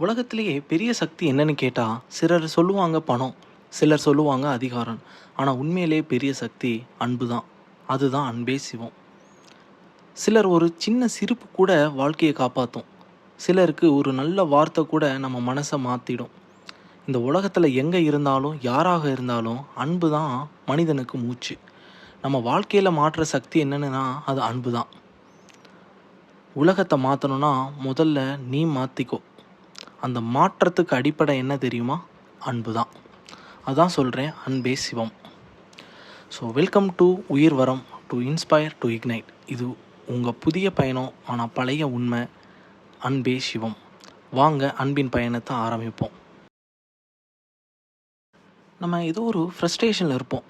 உலகத்திலேயே பெரிய சக்தி என்னன்னு கேட்டால் சிலர் சொல்லுவாங்க பணம் சிலர் சொல்லுவாங்க அதிகாரம். ஆனால் உண்மையிலே பெரிய சக்தி அன்பு தான் அதுதான் அன்பே சிவம். சிலர் ஒரு சின்ன சிரிப்பு கூட வாழ்க்கையை காப்பாற்றும் சிலருக்கு ஒரு நல்ல வார்த்தை கூட நம்ம மனசை மாற்றிடும் இந்த உலகத்தில் எங்கே இருந்தாலும் யாராக இருந்தாலும் அன்பு தான் மனிதனுக்கு மூச்சு. நம்ம வாழ்க்கையில் மாற்ற சக்தி என்னென்னா அது அன்பு தான் உலகத்தை மாற்றணும்னா முதல்ல நீ மாற்றிக்கோ அந்த மாற்றத்துக்கு அடிப்படை என்ன தெரியுமா? அன்பு தான் அதான் சொல்கிறேன் அன்பே சிவம். ஸோ வெல்கம் டு உயிர் வரம் டு இன்ஸ்பயர் டு இக்னைட் இது உங்கள் புதிய பயணம் ஆனால் பழைய உண்மை அன்பே சிவம். வாங்க அன்பின் பயணத்தை ஆரம்பிப்போம். நம்ம ஏதோ ஒரு ஃப்ரஸ்ட்ரேஷனில் இருப்போம்.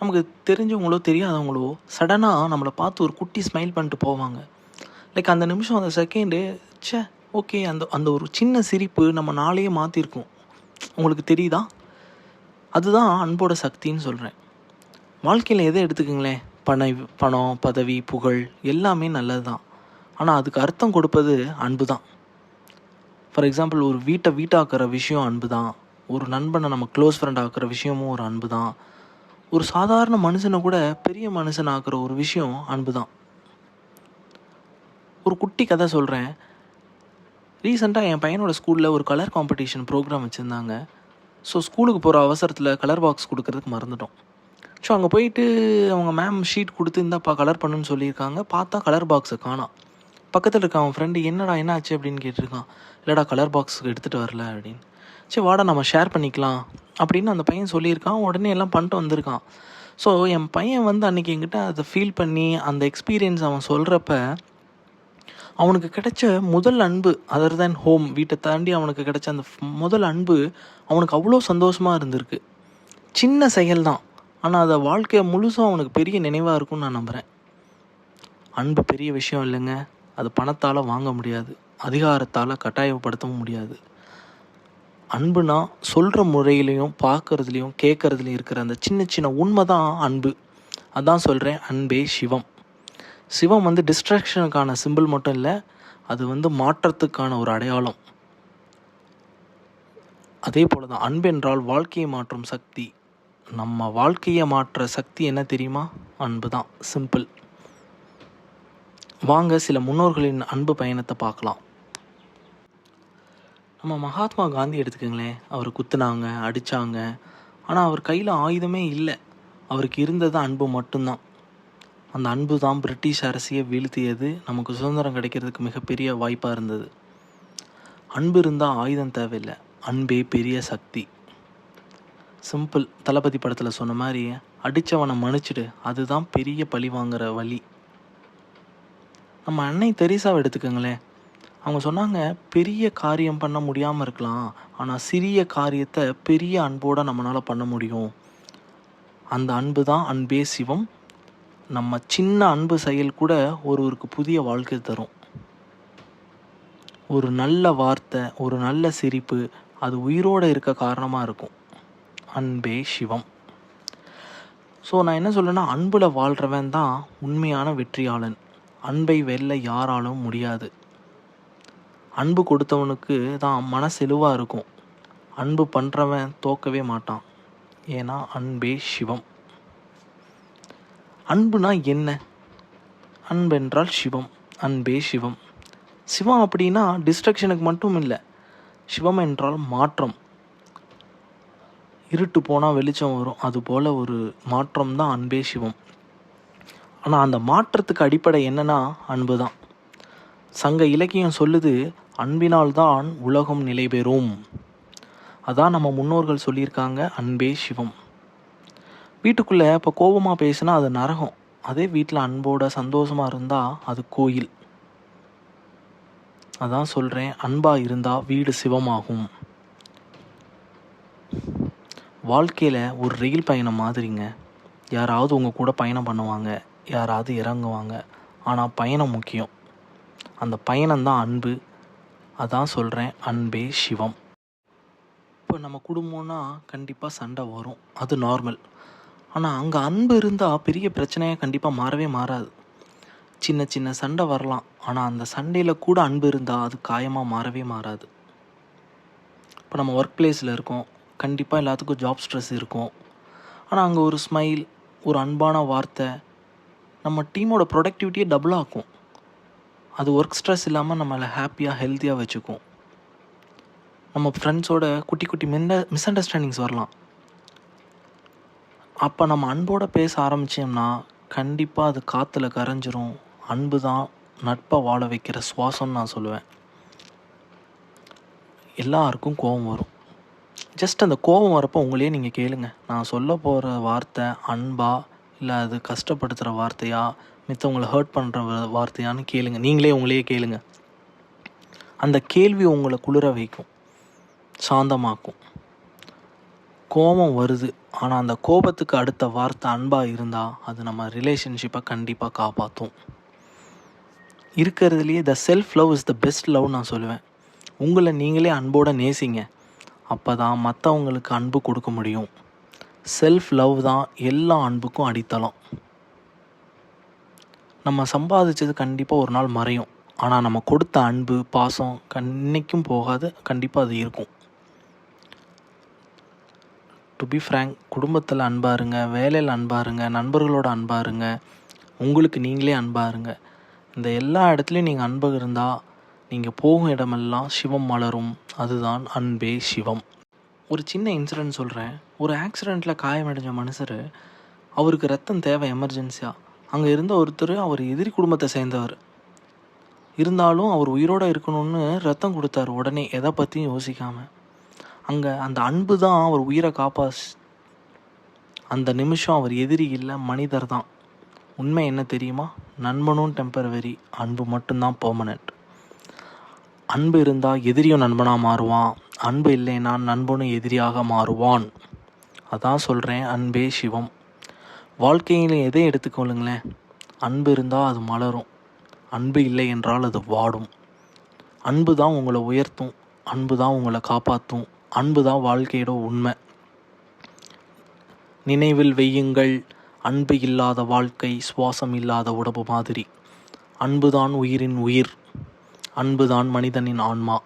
நமக்கு தெரிஞ்சவங்களோ தெரியாதவங்களோ சடனாக நம்மளை பார்த்து ஒரு குட்டி ஸ்மைல் பண்ணிட்டு போவாங்க. லைக் அந்த நிமிஷம் அந்த செகண்டு ச்சே ஓகே அந்த அந்த ஒரு சின்ன சிரிப்பு நம்ம நாளையே மாற்றிருக்கோம் உங்களுக்கு தெரியுதா? அதுதான் அன்போட சக்தின்னு சொல்கிறேன் வாழ்க்கையில் எதை எடுத்துக்கங்களேன்? பண பணம் பதவி புகழ் எல்லாமே நல்லது தான் ஆனால் அதுக்கு அர்த்தம் கொடுப்பது அன்பு தான் ஃபார் எக்ஸாம்பிள் ஒரு வீட்டை வீட்டாக்குற விஷயம் அன்பு தான் ஒரு நண்பனை நம்ம க்ளோஸ் ஃப்ரெண்ட் ஆக்குற விஷயமும் ஒரு அன்பு தான் ஒரு சாதாரண மனுஷனை கூட பெரிய மனுஷன் ஆக்குற ஒரு விஷயம் அன்பு தான் ஒரு குட்டி கதை சொல்கிறேன் ரீசெண்டாக என் பையனோட ஸ்கூலில் ஒரு கலர் காம்படிஷன் ப்ரோக்ராம் வச்சுருந்தாங்க. ஸோ ஸ்கூலுக்கு போகிற அவசரத்தில் கலர் பாக்ஸ் கொடுக்கறதுக்கு மறந்துட்டோம். ஸோ அங்கே போயிட்டு அவங்க மேம் ஷீட் கொடுத்து இந்தாப்பா கலர் பண்ணுன்னு சொல்லியிருக்காங்க. பார்த்தா கலர் பாக்ஸை காணாம் பக்கத்தில் இருக்க அவன் ஃப்ரெண்டு என்னடா என்ன ஆச்சு அப்படின்னு கேட்டிருக்கான். இல்லைடா கலர் பாக்ஸ் எடுத்துகிட்டு வரல அப்படின்னு. சரி வாடா நம்ம ஷேர் பண்ணிக்கலாம் அப்படின்னு அந்த பையன் சொல்லியிருக்கான். உடனே எல்லாம் பண்ணிட்டு வந்திருக்கான். ஸோ என் பையன் வந்து அன்றைக்கி என்கிட்ட அதை ஃபீல் பண்ணி அந்த எக்ஸ்பீரியன்ஸ் அவன் சொல்கிறப்ப அவனுக்கு கிடைச்ச முதல் அன்பு அதர் தேன் ஹோம் வீட்டை தாண்டி அவனுக்கு கிடைச்ச அந்த முதல் அன்பு அவனுக்கு அவ்வளோ சந்தோஷமாக இருந்திருக்கு. சின்ன செயல் தான் ஆனால் அதை வாழ்க்கையை முழுசும் அவனுக்கு பெரிய நினைவாக இருக்கும்னு நான் நம்புகிறேன் அன்பு பெரிய விஷயம் இல்லைங்க. அது பணத்தால் வாங்க முடியாது. அதிகாரத்தால் கட்டாயப்படுத்தவும் முடியாது. அன்புனா சொல்கிற முறையிலையும் பார்க்கறதுலையும் கேட்கறதுலையும் இருக்கிற அந்த சின்ன சின்ன உண்மை தான் அன்பு. அதான் சொல்கிறேன் அன்பே சிவம். சிவம் வந்து டிஸ்ட்ராக்ஷனுக்கான சிம்பிள் மட்டும் இல்லை அது வந்து மாற்றத்துக்கான ஒரு அடையாளம். அதே போல தான் அன்பு என்றால் வாழ்க்கையை மாற்றும் சக்தி. நம்ம வாழ்க்கையை மாற்ற சக்தி என்ன தெரியுமா? அன்பு தான் சிம்பிள் வாங்க சில முன்னோர்களின் அன்பு பயணத்தை பார்க்கலாம். நம்ம மகாத்மா காந்தி எடுத்துக்கோங்களேன். அவர் குத்துனாங்க அடித்தாங்க ஆனால் அவர் கையில் ஆயுதமே இல்லை. அவருக்கு இருந்தது அன்பு மட்டும்தான். அந்த அன்பு தான் பிரிட்டிஷ் அரசியை வீழ்த்தியது. நமக்கு சுதந்திரம் கிடைக்கிறதுக்கு மிகப்பெரிய வாய்ப்பாக இருந்தது. அன்பு இருந்தால் ஆயுதம் தேவையில்லை. அன்பே பெரிய சக்தி. சிம்பிள் தளபதி படத்தில் சொன்ன மாதிரி அடித்தவனை மன்னிச்சிடு. அதுதான் பெரிய பழி வாங்குற வழி. நம்ம அன்னை தெரீசாவை எடுத்துக்கோங்களேன். அவங்க சொன்னாங்க பெரிய காரியம் பண்ண முடியாமல் இருக்கலாம். ஆனால் சிறிய காரியத்தை பெரிய அன்போடு நம்மளால் பண்ண முடியும். அந்த அன்பு தான் அன்பே சிவம் நம்ம சின்ன அன்பு செயல் கூட ஒருவருக்கு புதிய வாழ்க்கை தரும். ஒரு நல்ல வார்த்தை ஒரு நல்ல சிரிப்பு அது உயிரோடு இருக்க காரணமாக இருக்கும். அன்பே சிவம். ஸோ நான் என்ன சொல்லுன்னா அன்பில் வாழ்கிறவன் தான் உண்மையான வெற்றியாளன். அன்பை வெல்ல யாராலும் முடியாது. அன்பு கொடுத்தவனுக்கு தான் மனசெலுவாக இருக்கும். அன்பு பண்ணுறவன் தோக்கவே மாட்டான். ஏன்னா அன்பே சிவம். அன்புனா என்ன? அன்பென்றால் சிவம். அன்பே சிவம். சிவம் அப்படின்னா டிஸ்ட்ரக்ஷனுக்கு மட்டும் இல்லை சிவம் என்றால் மாற்றம். இருட்டு போனால் வெளிச்சம் வரும். அதுபோல் ஒரு மாற்றம் தான் அன்பே சிவம். ஆனால் அந்த மாற்றத்துக்கு அடிப்படை என்னன்னா அன்பு தான் சங்க இலக்கியம் சொல்லுது அன்பினால் தான் உலகம் நிலை பெறும் அதான் நம்ம முன்னோர்கள் சொல்லியிருக்காங்க அன்பே சிவம். வீட்டுக்குள்ளே இப்போ கோபமாக பேசினா அது நரகம். அதே வீட்டில் அன்போட சந்தோஷமாக இருந்தால் அது கோயில். அதான் சொல்கிறேன் அன்பாக இருந்தால் வீடு சிவமாகும். வாழ்க்கையில் ஒரு ரயில் பயணம் மாதிரிங்க. யாராவது உங்கள் கூட பயணம் பண்ணுவாங்க யாராவது இறங்குவாங்க. ஆனால் பயணம் முக்கியம். அந்த பயணம்தான் அன்பு. அதான் சொல்கிறேன் அன்பே சிவம். இப்போ நம்ம குடும்பம்னா கண்டிப்பாக சண்டை வரும். அது நார்மல் ஆனால் அங்கே அன்பு இருந்தால் பெரிய பிரச்சனையாக கண்டிப்பாக மாறவே மாறாது. சின்ன சின்ன சண்டை வரலாம். ஆனால் அந்த சண்டையில் கூட அன்பு இருந்தால் அது காயமாக மாறவே மாறாது. இப்போ நம்ம ஒர்க் பிளேஸில் இருக்கோம். கண்டிப்பாக எல்லாத்துக்கும் ஜாப் ஸ்ட்ரெஸ் இருக்கும். ஆனால் அங்கே ஒரு ஸ்மைல் ஒரு அன்பான வார்த்தை நம்ம டீமோட ப்ரொடக்டிவிட்டியை டபுள் ஆக்கும். அது ஒர்க் ஸ்ட்ரெஸ் இல்லாமல் நம்மளை ஹாப்பியாக ஹெல்த்தியாக வச்சுக்கும். நம்ம ஃப்ரெண்ட்ஸோட குட்டி குட்டி மின்ன மிஸ் அண்டர்ஸ்டாண்டிங்ஸ் வரலாம். அப்போ நம்ம அன்போடு பேச ஆரம்பித்தோம்னா கண்டிப்பாக அது காற்றுல கரைஞ்சிரும். அன்பு தான் நட்பை வாழ வைக்கிற சுவாசம்னு நான் சொல்லுவேன். எல்லாருக்கும் கோபம் வரும். ஜஸ்ட் அந்த கோபம் வரப்போ உங்களையே நீங்கள் கேளுங்க. நான் சொல்ல போகிற வார்த்தை அன்பா இல்லை அது கஷ்டப்படுத்துகிற வார்த்தையா மித்தவங்களை ஹர்ட் பண்ணுற வார்த்தையான்னு கேளுங்க. நீங்களே உங்களையே கேளுங்க. அந்த கேள்வி உங்களை குளிர வைக்கும். சாந்தமாக்கும். கோபம் வருது. ஆனால் அந்த கோபத்துக்கு அடுத்த வார்த்தை அன்பாக இருந்தால் அது நம்ம ரிலேஷன்ஷிப்பை கண்டிப்பாக காப்பாற்றும் இருக்கிறதுலையே the self love is the best love நான் சொல்லுவேன். உங்களை நீங்களே அன்போடு நேசிங்க. அப்போ தான் மற்றவங்களுக்கு அன்பு கொடுக்க முடியும். செல்ஃப் லவ் தான் எல்லா அன்புக்கும் அடித்தளம். நம்ம சம்பாதிச்சது கண்டிப்பாக ஒரு நாள் மறையும். ஆனால் நம்ம கொடுத்த அன்பு பாசம் கன்னைக்கும் போகாது கண்டிப்பாக அது இருக்கும். டு பி ஃப்ரேங்க் குடும்பத்தில் அன்பாக இருங்க வேலையில் அன்பாக இருங்க நண்பர்களோட அன்பாக இருங்க உங்களுக்கு நீங்களே அன்பாக இருங்க. இந்த எல்லா இடத்துலையும் நீங்கள் அன்பு இருந்தால் நீங்கள் போகும் இடமெல்லாம் சிவம் மலரும். அதுதான் அன்பே சிவம். ஒரு சின்ன இன்சிடென்ட் சொல்கிறேன் ஒரு ஆக்சிடெண்ட்டில் காயமடைஞ்ச மனுஷர் அவருக்கு ரத்தம் தேவை எமர்ஜென்சியாக அங்கே இருந்த ஒருத்தர் அவர் எதிரி குடும்பத்தை சேர்ந்தவர். இருந்தாலும் அவர் உயிரோடு இருக்கணும்னு ரத்தம் கொடுத்தாரு உடனே எதை பற்றியும் யோசிக்காமல் அங்கே அந்த அன்பு தான் அவர் உயிரை காப்பாஸ் அந்த நிமிஷம் அவர் எதிரி இல்லை மனிதர் தான். உண்மை என்ன தெரியுமா? நண்பனும் டெம்பரவரி அன்பு மட்டும்தான் பர்மனெண்ட் அன்பு இருந்தால் எதிரியும் நண்பனாக மாறுவான். அன்பு இல்லைன்னா நண்பனும் எதிரியாக மாறுவான். அதான் சொல்கிறேன் அன்பே சிவம். வாழ்க்கையில் எதை எடுத்துக்கொள்ளுங்களேன் அன்பு இருந்தால் அது மலரும். அன்பு இல்லை என்றால் அது வாடும். அன்பு தான் உங்களை உயர்த்தும். அன்பு தான் உங்களை காப்பாற்றும் அன்பு தான் வாழ்க்கையோட உண்மை. நினைவில் வையுங்கள் அன்பு இல்லாத வாழ்க்கை சுவாசம் இல்லாத உடம்பு மாதிரி. அன்புதான் உயிரின் உயிர் அன்புதான் மனிதனின் ஆன்மா.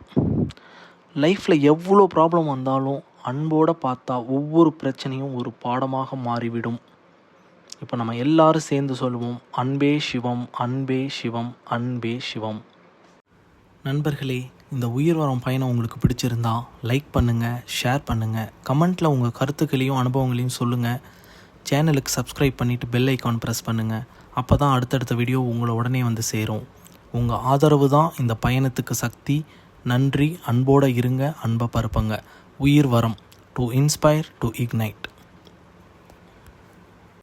லைஃப்பில் எவ்வளோ ப்ராப்ளம் வந்தாலும் அன்போடு பார்த்தா ஒவ்வொரு பிரச்சனையும் ஒரு பாடமாக மாறிவிடும். இப்போ நம்ம எல்லாரும் சேர்ந்து சொல்லுவோம் அன்பே சிவம் அன்பே சிவம் அன்பே சிவம். நண்பர்களே இந்த உயிர் வரம் பயணம் உங்களுக்கு பிடிச்சிருந்தா லைக் பண்ணுங்கள் ஷேர் பண்ணுங்கள் கமெண்ட்டில் உங்கள் கருத்துக்களையும் அனுபவங்களையும் சொல்லுங்கள் சேனலுக்கு சப்ஸ்கிரைப் பண்ணிவிட்டு பெல் ஐக்கான் ப்ரெஸ் பண்ணுங்கள் அப்போ தான் அடுத்தடுத்த வீடியோ உங்களை உடனே வந்து சேரும். உங்கள் ஆதரவு தான் இந்த பயணத்துக்கு சக்தி. நன்றி அன்போடு இருங்க அன்பை பரப்புங்க. உயிர் வரம். To inspire to ignite